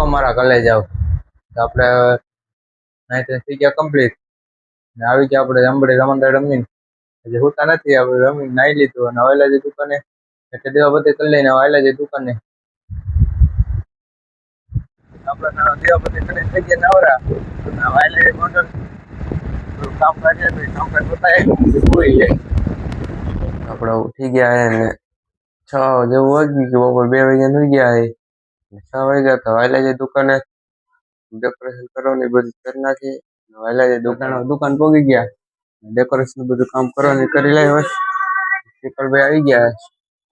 હા અમારા જાવ તો આપણે થઈ ગયા કમ્પ્લીટ ને આવી ગયા આપણે રમડે રમંડા રમીને. હજી હોતા નથી આપણે રમીને નાઈ લીધું અને આવેલા જે દુકાને. એટલે દેવા બધી કરી લઈને આવેલા જે દુકાને. આપણે દેવા બધી કરીને થઈ ગયા નવરા. આવેલા જે ગોંડલ. કામ કરીએ તો કામ સુઈ જાય આપણે ઉઠી ગયા અને છ જેવું વાગ્યું કે બપોર બે વાગ્યા સુઈ ગયા હે છ વાયલા જે દુકાને ડેકોરેશન કરવાની બધું કરી નાખી વહેલા જે દુકાન દુકાન પોગી ગયા ડેકોરેશન બધું કામ કરવાની કરી લઈ હવે ભાઈ આવી ગયા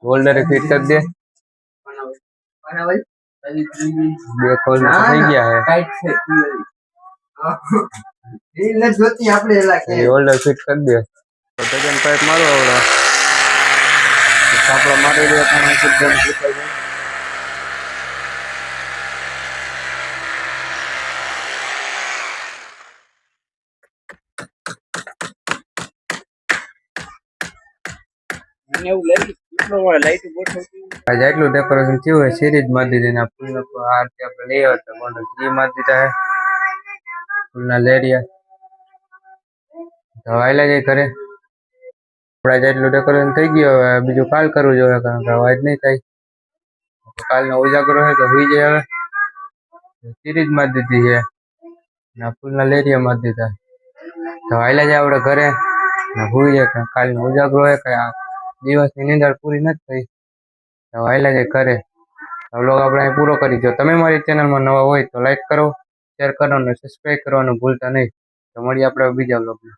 હોલ્ડરે ફિટ કરી દે. બે કોલ થઈ ગયા હોલ્ડર ફિટ કરી દે. તો ડઝન પાઇપ મારો આવડે. મારી દે એકદમ સુકાઈ જાય આજે એટલું ડેકોરેશન થયું હોય સિરીજ મારી દીધી ને ફૂલ નો આરતી આપણે લઈ આવ્યા હતા. મોડલ એ મારી દીધા હે ફૂલના લેરિયા તો આયલા જાય ઘરે. આપણા જેટલું ડેકોરેશન થઈ ગયું હવે. બીજું કાલ કરવું જોઈએ, કારણ કે અવાજ નહીં થાય. કાલનો ઉજાગરો હોય તો હોઈ જાય હવે. સિરીજ મારી દીધી છે. ને આ ફૂલના લેરિયા મારી દીધા તો આયલા જાય આપણે ઘરે. ને હોઈ જાય કારણ કાલનો ઉજાગરો હોય કે આ દિવસની નિંદર પૂરી નથી થઈ. તો જે કરે વ્લોગ આપણે અહીં પૂરો કરી. દો તમે મારી ચેનલમાં નવા હોય તો લાઈક કરો શેર કરો અને સબસ્ક્રાઈબ કરવાનું ભૂલતા નહીં. તો મળીએ આપણે બીજા વ્લોગમાં